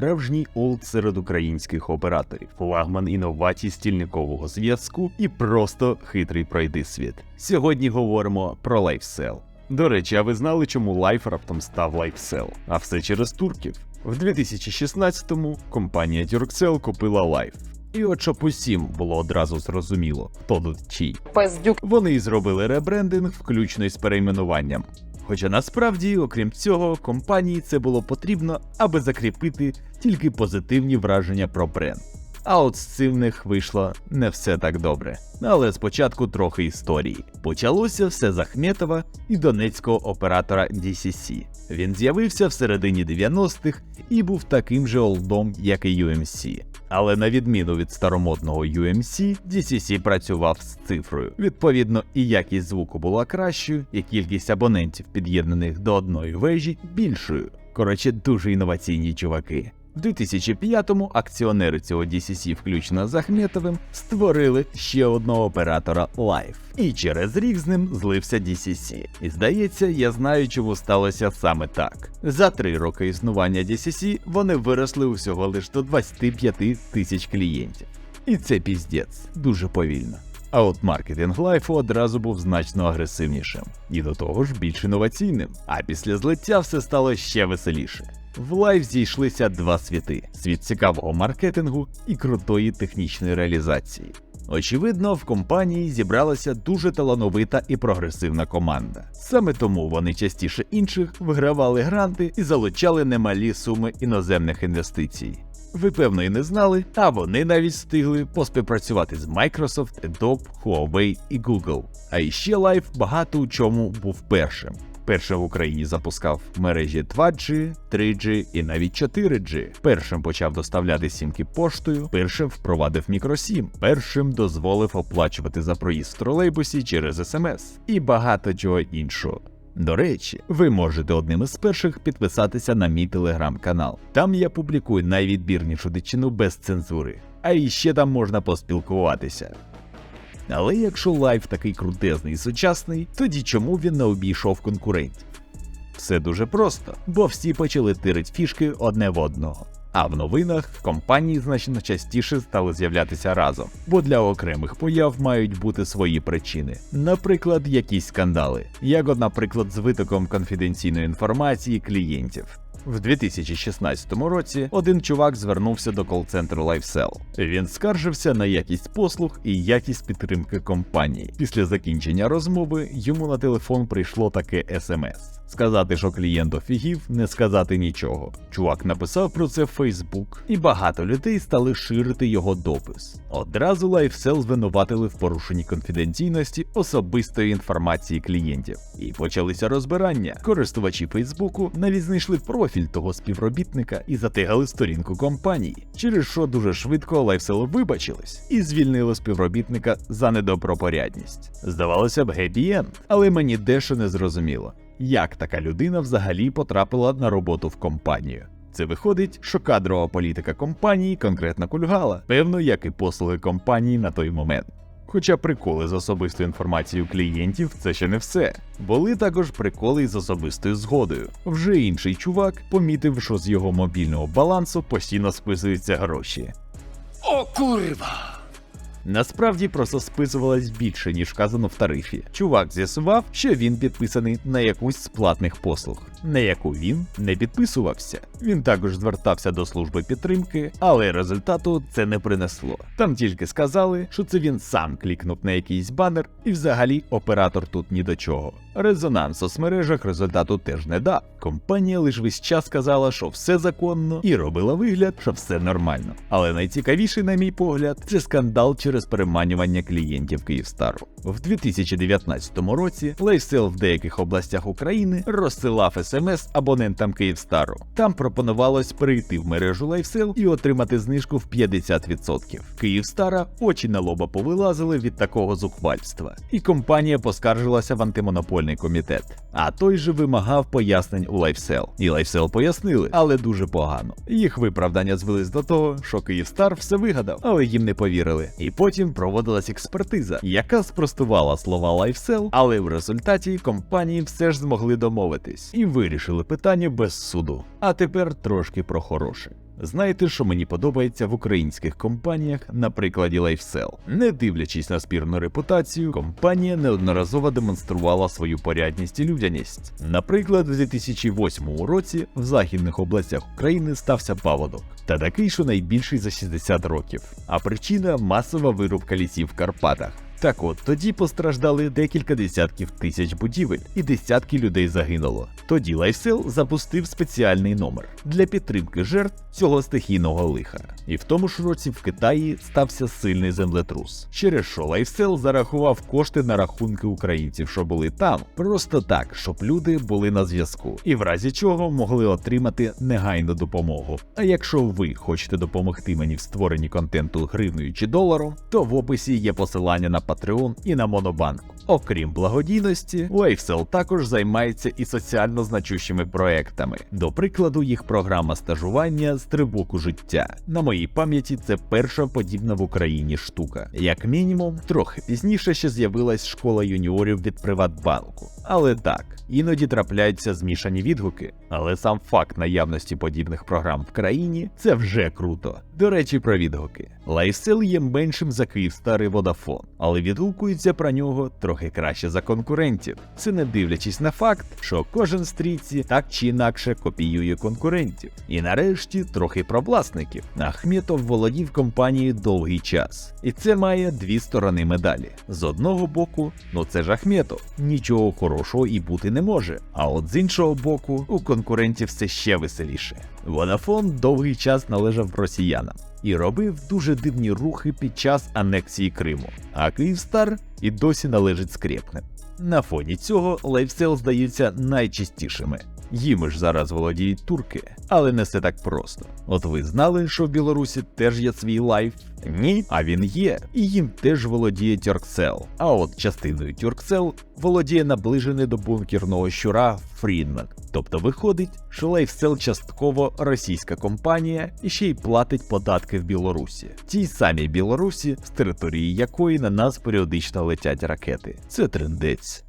справжній олд серед українських операторів, флагман інновацій стільникового зв'язку і просто хитрий пройдисвіт. Сьогодні говоримо про LifeSell. До речі, а ви знали, чому Life раптом став LifeSell? А все через турків. В 2016-му компанія Turkcell купила Life. І от щоб усім було одразу зрозуміло, хто тут чий. Пиздюк. Вони зробили ребрендинг, включно із перейменуванням. Хоча насправді, окрім цього, компанії це було потрібно, аби закріпити тільки позитивні враження про бренд. А от з цим в них вийшло не все так добре. Але спочатку трохи історії. Почалося все з Ахметова і донецького оператора DCC. Він з'явився в середині 90-х і був таким же олдом, як і UMC. Але на відміну від старомодного UMC, DCC працював з цифрою. Відповідно, і якість звуку була кращою, і кількість абонентів, під'єднаних до одної вежі, більшою. Коротше, дуже інноваційні чуваки. В 2005-му акціонери цього DCC, включно з Ахметовим, створили ще одного оператора Live. І через рік з ним злився DCC. І здається, я знаю, чому сталося саме так. За три роки існування DCC вони виросли усього лише до 25 тисяч клієнтів. І це піздець, дуже повільно. А от маркетинг лайфу одразу був значно агресивнішим і до того ж більш інноваційним. А після злиття все стало ще веселіше. В лайф зійшлися два світи: світ цікавого маркетингу і крутої технічної реалізації. Очевидно, в компанії зібралася дуже талановита і прогресивна команда. Саме тому вони частіше інших вигравали гранти і залучали немалі суми іноземних інвестицій. Ви певно і не знали, а вони навіть встигли поспівпрацювати з Microsoft, Adobe, Huawei і Google. А іще Live багато у чому був першим. Першим в Україні запускав мережі 2G, 3G і навіть 4G. Першим почав доставляти сімки поштою, першим впровадив мікросім, першим дозволив оплачувати за проїзд в тролейбусі через смс і багато чого іншого. До речі, ви можете одним із перших підписатися на мій телеграм-канал. Там я публікую найвідбірнішу дичину без цензури, а іще там можна поспілкуватися. Але якщо лайф такий крутезний і сучасний, тоді чому він не обійшов конкурентів? Все дуже просто, бо всі почали тирить фішки одне в одного. А в новинах компанії значно частіше стали з'являтися разом, бо для окремих появ мають бути свої причини, наприклад, якісь скандали, як, наприклад, з витоком конфіденційної інформації клієнтів. В 2016 році один чувак звернувся до кол-центру LifeSell. Він скаржився на якість послуг і якість підтримки компанії. Після закінчення розмови йому на телефон прийшло таке смс. Сказати, що клієнт офігів, не сказати нічого. Чувак написав про це в Фейсбук, і багато людей стали ширити його допис. Одразу LifeSell звинуватили в порушенні конфіденційності особистої інформації клієнтів. І почалися розбирання. Користувачі Фейсбуку навіть знайшли профіль того співробітника і затегали сторінку компанії, через що дуже швидко LifeSell вибачились і звільнило співробітника за недобропорядність. Здавалося б, end, але мені дещо не зрозуміло як така людина взагалі потрапила на роботу в компанію. Це виходить, що кадрова політика компанії конкретно кульгала, певно, як і послуги компанії на той момент. Хоча приколи з особистою інформацією клієнтів це ще не все. Були також приколи з особистою згодою. Вже інший чувак помітив, що з його мобільного балансу постійно списуються гроші. О курва! Насправді просто списувалось більше, ніж вказано в тарифі. Чувак з'ясував, що він підписаний на якусь з платних послуг, на яку він не підписувався. Він також звертався до служби підтримки, але результату це не принесло. Там тільки сказали, що це він сам клікнув на якийсь банер, і взагалі оператор тут ні до чого. Резонанс у соцмережах результату теж не дав. Компанія лише весь час сказала, що все законно, і робила вигляд, що все нормально. Але найцікавіший, на мій погляд, це скандал через переманювання клієнтів Київстару. В 2019 році LifeSell в деяких областях України розсилав смс абонентам Київстару. Там пропонувалось перейти в мережу LifeSell і отримати знижку в 50%. Київстара очі на лоба повилазили від такого зухвальства, і компанія поскаржилася в антимонопольний комітет. А той же вимагав пояснень у LifeSell. І LifeSell пояснили, але дуже погано. Їх виправдання звелись до того, що Київстар все вигадав, але їм не повірили. І потім проводилась експертиза, яка спростувала слова LifeSell, але в результаті компанії все ж змогли домовитись і вирішили питання без суду. А тепер трошки про хороше. Знаєте, що мені подобається в українських компаніях на прикладі LifeSell? Не дивлячись на спірну репутацію, компанія неодноразово демонструвала свою порядність і людяність. Наприклад, у 2008 році в західних областях України стався паводок, та такий, що найбільший за 60 років. А причина масова вирубка лісів в Карпатах. Так от тоді постраждали декілька десятків тисяч будівель, і десятки людей загинуло. Тоді LifeSell запустив спеціальний номер для підтримки жертв цього стихійного лиха. І в тому ж році в Китаї стався сильний землетрус, через що LifeSell зарахував кошти на рахунки українців, що були там, просто так, щоб люди були на зв'язку, і в разі чого могли отримати негайну допомогу. А якщо ви хочете допомогти мені в створенні контенту гривнею чи доларом, то в описі є посилання на Patreon і на Монобанк. Окрім благодійності, LifeSell також займається і соціально значущими проектами. До прикладу, їх програма стажування стрибок у життя. На моїй пам'яті це перша подібна в Україні штука. Як мінімум, трохи пізніше ще з'явилась школа юніорів від Приватбанку. Але так, іноді трапляються змішані відгуки. Але сам факт наявності подібних програм в країні це вже круто. До речі, про відгуки. LifeSell є меншим за Київстар і Vodafone, але відгукуються про нього трохи краще за конкурентів. Це не дивлячись на факт, що кожен з трійці так чи інакше копіює конкурентів. І нарешті трохи про власників. Ахметов володів компанією довгий час, і це має дві сторони медалі. З одного боку, ну це ж Ахметов, нічого хорошого і бути не може. А от з іншого боку, у конкурентів все ще веселіше. Vodafone довгий час належав росіянам і робив дуже дивні рухи під час анексії Криму. А Київстар і досі належить скрепним. На фоні цього лайфсел здаються найчистішими. Їми ж зараз володіють турки, але не все так просто. От ви знали, що в Білорусі теж є свій лайф? Ні, а він є, і їм теж володіє Тюрксел. А от частиною Тюрксел володіє наближений до бункерного щура Фрідман. Тобто виходить, що Лайфсел частково російська компанія і ще й платить податки в Білорусі, тій самій Білорусі, з території якої на нас періодично летять ракети. Це трендець.